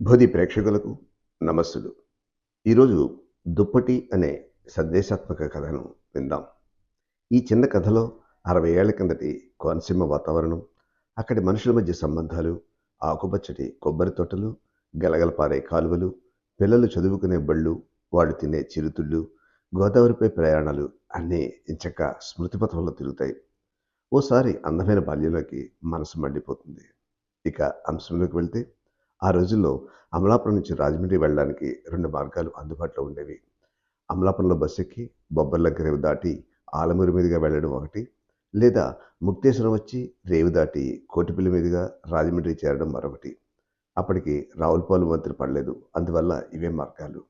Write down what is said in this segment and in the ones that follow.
భోది ప్రేక్షకులకు నమస్సులు. ఈరోజు దుప్పటి అనే సందేశాత్మక కథను విందాం. ఈ చిన్న కథలో అరవై ఏళ్ళ కిందటి కోనసీమ వాతావరణం అక్కడి మనుషుల మధ్య సంబంధాలు ఆకుపచ్చటి కొబ్బరి తోటలు గలగలపారే కాలువలు పిల్లలు చదువుకునే బళ్ళు వాళ్ళు తినే చిరుతుళ్ళు గోదావరిపై ప్రయాణాలు అన్నీ ఇంచక్క స్మృతిపథంలో తిరుగుతాయి. ఓసారి అందమైన బాల్యంలోకి మనసు మండిపోతుంది. ఇక అంశంలోకి వెళ్తే ఆ రోజుల్లో అమలాపురం నుంచి రాజమండ్రి వెళ్ళడానికి రెండు మార్గాలు అందుబాటులో ఉండేవి. అమలాపురంలో బస్సు ఎక్కి బొబ్బర్లంక రేవు దాటి ఆలమూరు మీదుగా వెళ్ళడం ఒకటి లేదా ముక్తేశ్వరం వచ్చి రేవు దాటి కోటిపల్లి మీదుగా రాజమండ్రి చేరడం మరొకటి. అప్పటికి రావులపాలు వంతులు పడలేదు. అందువల్ల ఇవే మార్గాలు.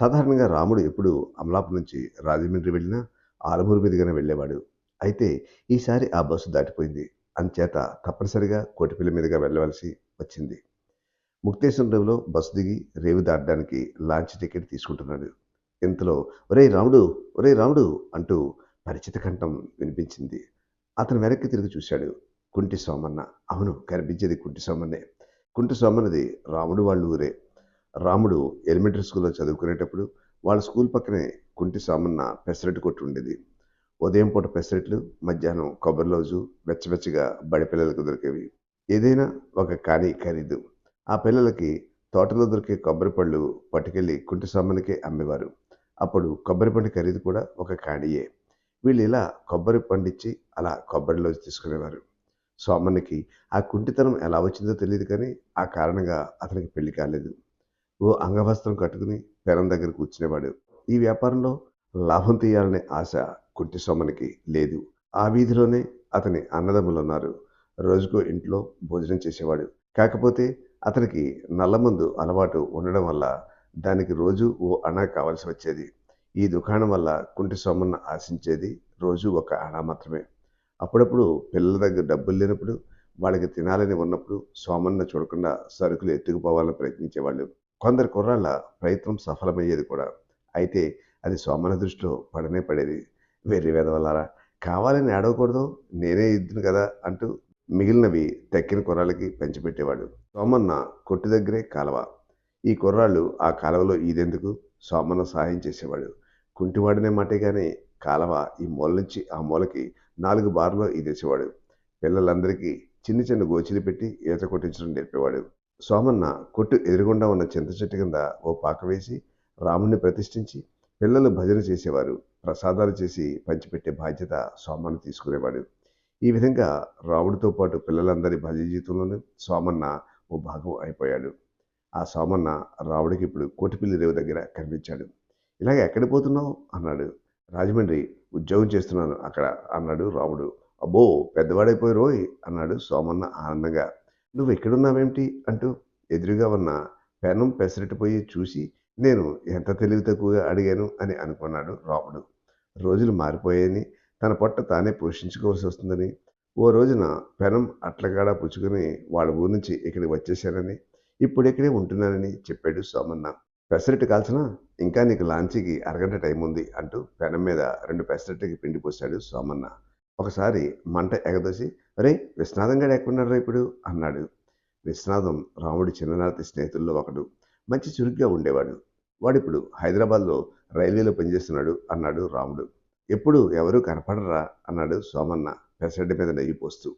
సాధారణంగా రాముడు ఎప్పుడు అమలాపురం నుంచి రాజమండ్రి వెళ్ళినా ఆలమూరు మీదుగానే వెళ్ళేవాడు. అయితే ఈసారి ఆ బస్సు దాటిపోయింది. అంచేత తప్పనిసరిగా కోటిపల్లి మీదుగా వెళ్ళవలసి వచ్చింది. ముక్తేశ్వరంలో బస్సు దిగి రేవు దాటడానికి లాంచ్ టికెట్ తీసుకుంటున్నాడు. ఇంతలో ఒరే రాముడు ఒరే రాముడు అంటూ పరిచిత కంఠం వినిపించింది. అతను వెనక్కి తిరిగి చూశాడు. కుంటి సోమన్న అవును కనిపించేది కుంటి సోమన్నే. కుంటి సోమన్నది రాముడు వాళ్ళ ఊరే. రాముడు ఎలిమెంటరీ స్కూల్లో చదువుకునేటప్పుడు వాళ్ళ స్కూల్ పక్కనే కుంటి సోమన్న పెసరెట్ కొట్టు ఉండేది. ఉదయం పూట పెసరెట్లు మధ్యాహ్నం కొబ్బరి రోజు వెచ్చవెచ్చగా బడిపిల్లలకు దొరికేవి. ఏదైనా ఒక కానీ ఖరీదు. ఆ పిల్లలకి తోటలో దొరికే కొబ్బరి పళ్ళు పట్టుకెళ్ళి కుంటి సోమన్నకే అమ్మేవారు. అప్పుడు కొబ్బరి పండు ఖరీదు కూడా ఒక కాడియే వీళ్ళు ఇలా కొబ్బరి పండిచ్చి అలా కొబ్బరిలో తీసుకునేవారు. సోమన్నకి ఆ కుంటితనం ఎలా వచ్చిందో తెలియదు కానీ ఆ కారణంగా అతనికి పెళ్ళి కాలేదు. ఓ అంగవస్త్రం కట్టుకుని పెనం దగ్గర కూర్చునేవాడు. ఈ వ్యాపారంలో లాభం తీయాలనే ఆశ కుంటి సోమనికి లేదు. ఆ వీధిలోనే అతని అన్నదమ్ములు ఉన్నారు. రోజుకో ఇంట్లో భోజనం చేసేవాడు. కాకపోతే అతనికి నల్లమందు అలవాటు ఉండడం వల్ల దానికి రోజు ఓ అణ కావాల్సి వచ్చేది. ఈ దుకాణం వల్ల కుంటి సోమన్న ఆశించేది రోజు ఒక అణ మాత్రమే. అప్పుడప్పుడు పిల్లల దగ్గర డబ్బులు లేనప్పుడు వాళ్ళకి తినాలని ఉన్నప్పుడు సోమన్న చూడకుండా సరుకులు ఎత్తుకుపోవాలని ప్రయత్నించేవాళ్ళు. కొందరు కుర్రాళ్ళ ప్రయత్నం సఫలమయ్యేది కూడా. అయితే అది సోమన్న దృష్టిలో పడనే పడేది. వెర్రి వెదవలారా కావాలని ఆడవకూడదు నేనే ఇద్దును కదా అంటూ మిగిలినవి తక్కిన కుర్రాళ్ళకి పెంచిపెట్టేవాడు సోమన్న కొట్టు దగ్గరే కాలవ. ఈ కుర్రాళ్ళు ఆ కాలవలో ఈదెందుకు? సోమన్న సహాయం చేసేవాడు. కుంటివాడనే మాటే కానీ కాలవ ఈ మూల నుంచి ఆ మూలకి నాలుగు బార్లో ఈదేసేవాడు. పిల్లలందరికీ చిన్న చిన్న గోచిలు పెట్టి ఈత కొట్టించడం నేర్పేవాడు. సోమన్న కొట్టు ఎదురుగుండా ఉన్న చింత చెట్టు కింద ఓ పాక వేసి రాముణ్ణి ప్రతిష్ఠించి పిల్లలు భజన చేసేవారు. ప్రసాదాలు చేసి పంచిపెట్టే బాధ్యత సోమన్న తీసుకునేవాడు. ఈ విధంగా రాముడితో పాటు పిల్లలందరి భజ జీవితంలోనూ సోమన్న ఓ భాగం అయిపోయాడు. ఆ సోమన్న రాముడికి ఇప్పుడు కోటిపిల్లి రేవు దగ్గర కనిపించాడు. ఇలాగ ఎక్కడ పోతున్నావు? అన్నాడు. రాజమండ్రి ఉద్యోగం చేస్తున్నాను అక్కడ అన్నాడు రాముడు. అబ్బో పెద్దవాడైపోయి రోయ్ అన్నాడు సోమన్న ఆనందంగా. నువ్వు ఎక్కడున్నావేమిటి అంటూ ఎదురుగా ఉన్న పెనం పెసరెట్టిపోయి చూసి నేను ఎంత తెలివి తక్కువగా అడిగాను అని అనుకున్నాడు రాముడు. రోజులు మారిపోయాయని తన పొట్ట తానే పోషించుకోవాల్సి వస్తుందని ఓ రోజున పెనం అట్లగాడ పుచ్చుకొని వాళ్ళ ఊరి నుంచి ఇక్కడికి వచ్చేశానని ఇప్పుడు ఇక్కడే ఉంటున్నానని చెప్పాడు సోమన్న. పెసరట్టు కాల్చిన? ఇంకా నీకు లాంచీకి అరగంట టైం ఉంది అంటూ పెనం మీద రెండు పెసరట్టుకి పిండి పోశాడు సోమన్న. ఒకసారి మంట ఎగదోసి రే విశ్వనాథం గడు ఎక్కడున్నాడు ఇప్పుడు? అన్నాడు. విశ్వనాథం రాముడి చిన్ననాటి స్నేహితుల్లో ఒకడు. మంచి చురుగ్గా ఉండేవాడు. వాడిప్పుడు హైదరాబాద్లో రైల్వేలో పనిచేస్తున్నాడు అన్నాడు రాముడు. ఎప్పుడు ఎవరూ కనపడరా అన్నాడు సోమన్న. పెసరడ్డి మీద నెయ్యి పోస్తూ.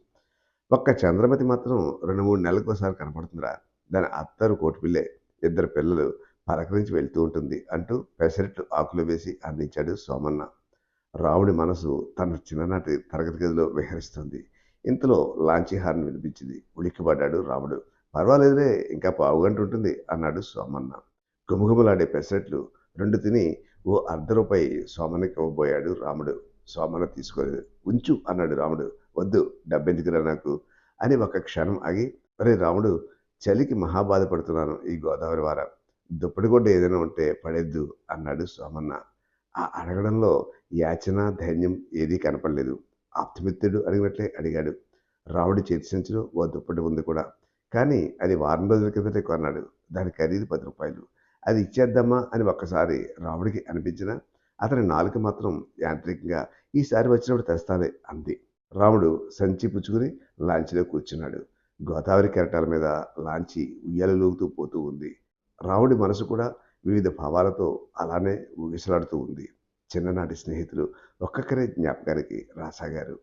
ఒక్క చంద్రమతి మాత్రం రెండు మూడు నెలలకు ఒకసారి కనపడుతుందిరా. దాని అత్తరు కోటిపిల్లే ఇద్దరు పిల్లలు పలకరించి వెళ్తూ ఉంటుంది అంటూ పెసరట్లు ఆకులు వేసి అందించాడు సోమన్న. రాముడి మనసు తన చిన్ననాటి తరగతి గదిలో విహరిస్తుంది. ఇంతలో లాంచీ హార్న్ వినిపించింది. ఉలిక్కిపడ్డాడు రాముడు. పర్వాలేదులే ఇంకా పావుగంట ఉంటుంది అన్నాడు సోమన్న. గుమగుమలాడే పెసరట్లు రెండు తిని ఓ అర్ధ రూపాయి సోమన్నకి ఇవ్వబోయాడు రాముడు. సోమన్న తీసుకోలేదు ఉంచు అన్నాడు రాముడు. వద్దు డబ్బెందుకురా నాకు? అని ఒక క్షణం ఆగి అరే రాముడు చలికి మహా బాధపడుతున్నాను ఈ గోదావరి వార దుప్పటిగొడ్డ ఏదైనా ఉంటే పడేద్దు అన్నాడు సోమన్న ఆ అడగడంలో యాచన ధైర్యం ఏదీ కనపడలేదు. ఆప్తమిత్రుడు అడిగినట్లే అడిగాడు. రాముడు చేతి సంచులు ఓ దుప్పటి ఉంది కూడా. కానీ అది వారం రోజుల కిందటే కొన్నాడు. దాని ఖరీదు పది రూపాయలు. అది ఇచ్చేద్దామా అని ఒక్కసారి రాముడికి అనిపించిన అతని నాలుక మాత్రం యాంత్రికంగా ఈసారి వచ్చినప్పుడు తెస్తాలే అంది. రాముడు సంచి పుచ్చుకుని లాంచీలో కూర్చున్నాడు. గోదావరి కెరటాల మీద లాంచి ఉయ్యాలలూగుతూ పోతూ ఉంది. రాముడి మనసు కూడా వివిధ భావాలతో అలానే ఊగిసలాడుతూ ఉంది. చిన్ననాటి స్నేహితులు ఒక్కొక్కరే జ్ఞాపకానికి రాసాగారు.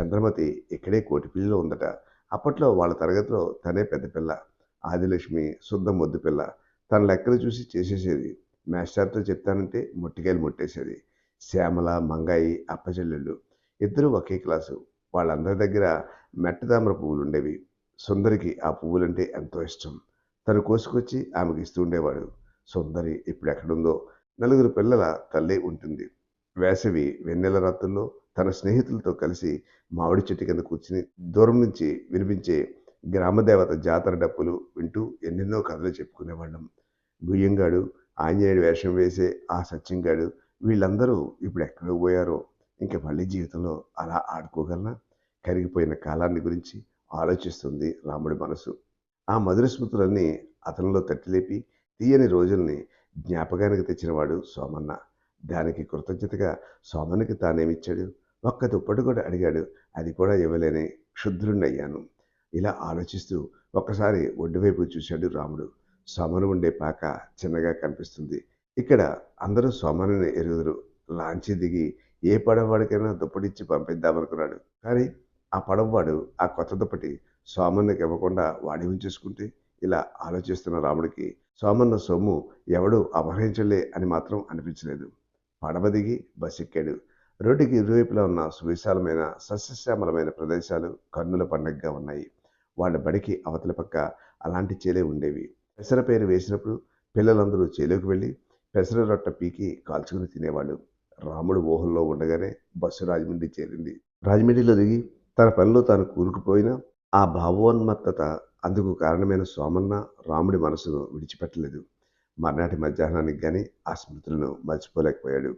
చంద్రమతి ఇక్కడే కోటిపిల్లిలో ఉందట. అప్పట్లో వాళ్ళ తరగతిలో తనే పెద్ద పిల్ల ఆదిలక్ష్మి శుద్ధ మొద్దు పిల్ల తన లెక్కలు చూసి చేసేసేది. మాస్టర్తో చెప్తానంటే ముట్టికాయలు ముట్టేసేది. శ్యామల మంగాయి అప్పచెల్లెళ్ళు ఇద్దరు ఒకే క్లాసు. వాళ్ళందరి దగ్గర మెట్టదామర పువ్వులు ఉండేవి. సుందరికి ఆ పువ్వులంటే ఎంతో ఇష్టం. తను కోసుకొచ్చి ఆమెకి ఇస్తూ ఉండేవాడు. సుందరి ఇప్పుడు ఎక్కడుందో నలుగురు పిల్లల తల్లి ఉంటుంది. వేసవి వెన్నెల రాత్రుల్లో తన స్నేహితులతో కలిసి మామిడి చెట్టు కింద కూర్చుని దూరం నుంచి వినిపించే గ్రామదేవత జాతర డప్పులు వింటూ ఎన్నెన్నో కథలు చెప్పుకునేవాళ్ళం. గుయ్యంగాడు ఆంజనేయుడు వేషం వేసే ఆ సత్యంగాడు వీళ్ళందరూ ఇప్పుడు ఎక్కడికి పోయారో ఇంకా మళ్ళీ జీవితంలో అలా ఆడుకోగలనా? కరిగిపోయిన కాలాన్ని గురించి ఆలోచిస్తుంది రాముడి మనసు. ఆ మధుర స్మృతులన్నీ అతనిలో తట్టిలేపి తీయని రోజుల్ని జ్ఞాపకానికి తెచ్చినవాడు సోమన్న. దానికి కృతజ్ఞతగా సోమన్నకి తానేమిచ్చాడు? ఒక్క దుప్పటి కూడా అడిగాడు. అది కూడా ఇవ్వలేని క్షుద్రుణ్ణయ్యాను ఇలా ఆలోచిస్తూ ఒక్కసారి ఒడ్డువైపు చూశాడు రాముడు. సోమను ఉండే పాక చిన్నగా కనిపిస్తుంది. ఇక్కడ అందరూ సోమనుని ఎరుగుదురు. లాంచి దిగి ఏ పడవవాడికైనా దుప్పటిచ్చి పంపిద్దామనుకున్నాడు. కానీ ఆ పడవవాడు ఆ కొత్త దుప్పటి సోమన్నకి ఇవ్వకుండా వాడి ఉంచేసుకుంటే ఇలా ఆలోచిస్తున్న రాముడికి సోమన్న సొమ్ము ఎవడూ అపహరించలే అని మాత్రం అనిపించలేదు. పడవ దిగి బస్ ఎక్కాడు. రోడ్డుకి ఇరువైపులా ఉన్న సువిశాలమైన సస్యశ్యామలమైన ప్రదేశాలు కన్నుల పండగగా ఉన్నాయి. వాళ్ళ బడికి అవతల పక్క అలాంటి చేలే ఉండేవి. పెసర పేరు వేసినప్పుడు పిల్లలందరూ చేలోకి వెళ్ళి పెసర రొట్ట పీకి కాల్చుకుని తినేవాళ్ళు. రాముడు ఊహల్లో ఉండగానే బస్సు రాజమండ్రి చేరింది. రాజమండ్రిలో దిగి తన పనిలో తాను కూరుకుపోయినా ఆ భావోన్మత్తత అందుకు కారణమైన సోమన్న రాముడి మనసును విడిచిపెట్టలేదు. మర్నాటి మధ్యాహ్నానికి కానీ ఆ స్మృతులను మర్చిపోలేకపోయాడు.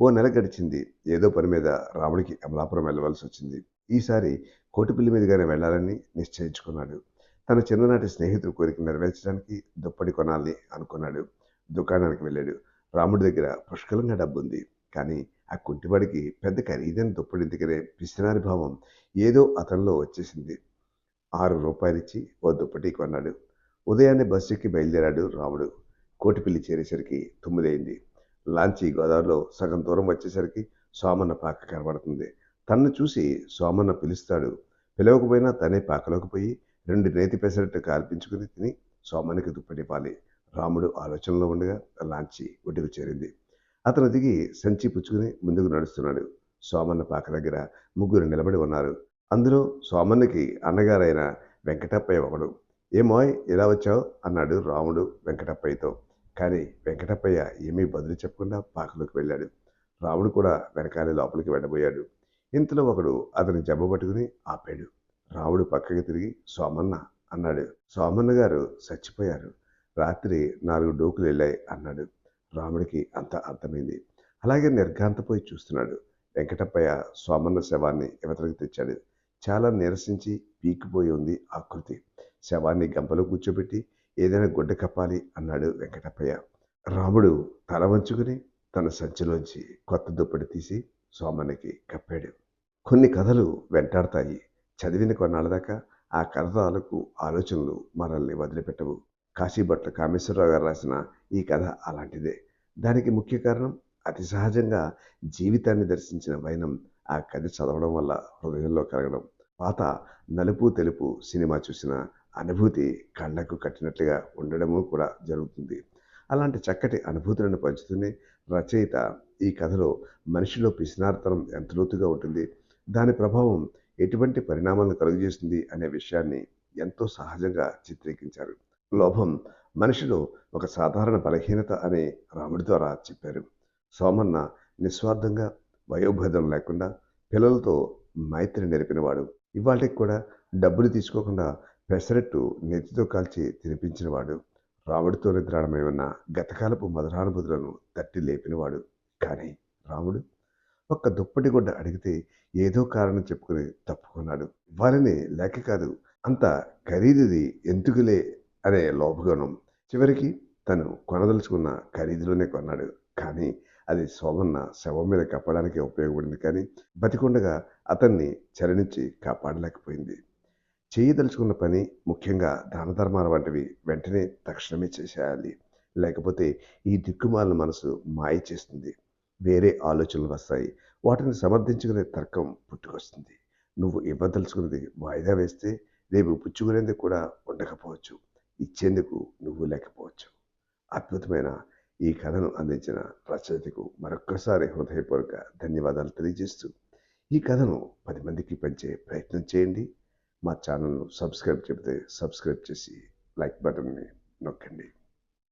ఓ నెల గడిచింది. ఏదో పని మీద రాముడికి అమలాపురం వెళ్ళవలసి వచ్చింది ఈసారి కోటిపిల్లి మీదుగానే వెళ్ళాలని నిశ్చయించుకున్నాడు. తన చిన్ననాటి స్నేహితుడు కోరిక నెరవేర్చడానికి దుప్పటి కొనాలని అనుకున్నాడు. దుకాణానికి వెళ్ళాడు. రాముడి దగ్గర పుష్కలంగా డబ్బు ఉంది కానీ ఆ కుంటివాడికి పెద్ద ఖరీదైన దుప్పటి దగ్గరే పిసినారి భావం ఏదో అతనిలో వచ్చేసింది. ఆరు రూపాయలిచ్చి ఓ దుప్పటి కొన్నాడు. ఉదయాన్నే బస్సు ఎక్కి బయలుదేరాడు రాముడు. కోటిపిల్లి చేరేసరికి తొమ్మిదైంది లాంచి గోదావరిలో సగం దూరం వచ్చేసరికి సోమన్న పాక కనబడుతుంది. తన్ను చూసి సోమన్న పిలుస్తాడు. పిలవకపోయినా తనే పాకలోకి పోయి రెండు నేతి పెసరట్టు కాల్పించుకుని తిని సోమానికి దుప్పటిపాలి రాముడు ఆలోచనలో ఉండగా లాంచి ఒడ్డుకు చేరింది. అతను దిగి సంచి పుచ్చుకుని ముందుకు నడుస్తున్నాడు. సోమన్న పాక దగ్గర ముగ్గురు నిలబడి ఉన్నారు. అందులో సోమన్నకి అన్నగారైన వెంకటప్పయ్య ఒకడు. ఏమోయ్ ఇలా వచ్చావు? అన్నాడు రాముడు వెంకటప్పయ్యతో. కానీ వెంకటప్పయ్య ఏమీ బదులు చెప్పకుండా పాకలోకి వెళ్ళాడు. రాముడు కూడా వెనకాలే లోపలికి వెళ్ళబోయాడు. ఇంతలో ఒకడు అతని జబ్బ పట్టుకుని ఆపాడు. రాముడు పక్కకి తిరిగి సోమన్న అన్నాడు. సోమన్న గారు చచ్చిపోయారు. రాత్రి నాలుగు డోకులు వెళ్ళాయి అన్నాడు. రాముడికి అంత అర్థమైంది. అలాగే నిర్ఘాంతపోయి చూస్తున్నాడు. వెంకటప్పయ్య సోమన్న శవాన్ని ఇవతలకి తెచ్చాడు. చాలా నిరసించి పీకిపోయి ఉంది ఆకృతి శవాన్ని గంపలో కూర్చోబెట్టి ఏదైనా గుడ్డ కప్పాలి అన్నాడు వెంకటప్పయ్య. రాముడు తల వంచుకుని తన సంచిలోంచి కొత్త దుప్పటి తీసి సోమన్నకి కప్పాడు. కొన్ని కథలు వెంటాడతాయి. చదివిన కొన్నాళ్ళ దాకా ఆ కథలకు ఆలోచనలు మనల్ని వదిలిపెట్టవు. కాశీభట్ల కామేశ్వరరావు గారు రాసిన ఈ కథ అలాంటిదే. దానికి ముఖ్య కారణం అతి సహజంగా జీవితాన్ని దర్శించిన వైనం ఆ కథ చదవడం వల్ల హృదయంలో కలగడం. పాత నలుపు తెలుపు సినిమా చూసిన అనుభూతి కళ్ళకు కట్టినట్లుగా ఉండడము కూడా జరుగుతుంది. అలాంటి చక్కటి అనుభూతులను పంచుతూనే రచయిత ఈ కథలో మనిషిలో పిసినార్తనం ఎంత లోతుగా ఉంటుంది? దాని ప్రభావం ఎటువంటి పరిణామాలను కలుగజేస్తుంది అనే విషయాన్ని ఎంతో సహజంగా చిత్రీకరించారు. లోభం మనిషిలో ఒక సాధారణ బలహీనత అని రాముడి ద్వారా చెప్పారు. సోమన్న నిస్వార్థంగా వయోభేదం లేకుండా పిల్లలతో మైత్రి నెరిపినవాడు. ఇవాళకి కూడా డబ్బులు తీసుకోకుండా పెసరట్టు నెత్తితో కాల్చి తినిపించినవాడు. రాముడితో నిద్రాడమై ఉన్న గతకాలపు మధురానుభూతులను తట్టి లేపినవాడు. కానీ రాముడు ఒక్క దుప్పటి గుడ్డ అడిగితే ఏదో కారణం చెప్పుకుని తప్పుకున్నాడు. వారిని లేక కాదు అంత ఖరీదుది ఎందుకులే అనే లోభగుణం చివరికి తను కొనదలుచుకున్న ఖరీదులోనే కొన్నాడు. కానీ అది సోమన్న శవం మీద కప్పడానికి ఉపయోగపడింది కానీ బతికుండగా అతన్ని చరణించి కాపాడలేకపోయింది. చేయదలుచుకున్న పని ముఖ్యంగా దాన ధర్మాల వంటివి వెంటనే తక్షణమే చేసేయాలి. లేకపోతే ఈ దిక్కుమాలిన మనసు మాయ చేస్తుంది వేరే ఆలోచనలు వస్తాయి. వాటిని సమర్థించుకునే తర్కం పుట్టుకొస్తుంది. నువ్వు ఇవ్వదలుచుకున్నది వాయిదా వేస్తే రేపు పుచ్చుకునేందుకు కూడా ఉండకపోవచ్చు. ఇచ్చేందుకు నువ్వు లేకపోవచ్చు. అద్భుతమైన ఈ కథను అందించిన రచయితకు మరొక్కసారి హృదయపూర్వక ధన్యవాదాలు తెలియజేస్తూ ఈ కథను పది మందికి పంచే ప్రయత్నం చేయండి. మా ఛానల్ను సబ్స్క్రైబ్ చెబితే సబ్స్క్రైబ్ చేసి లైక్ బటన్ని నొక్కండి.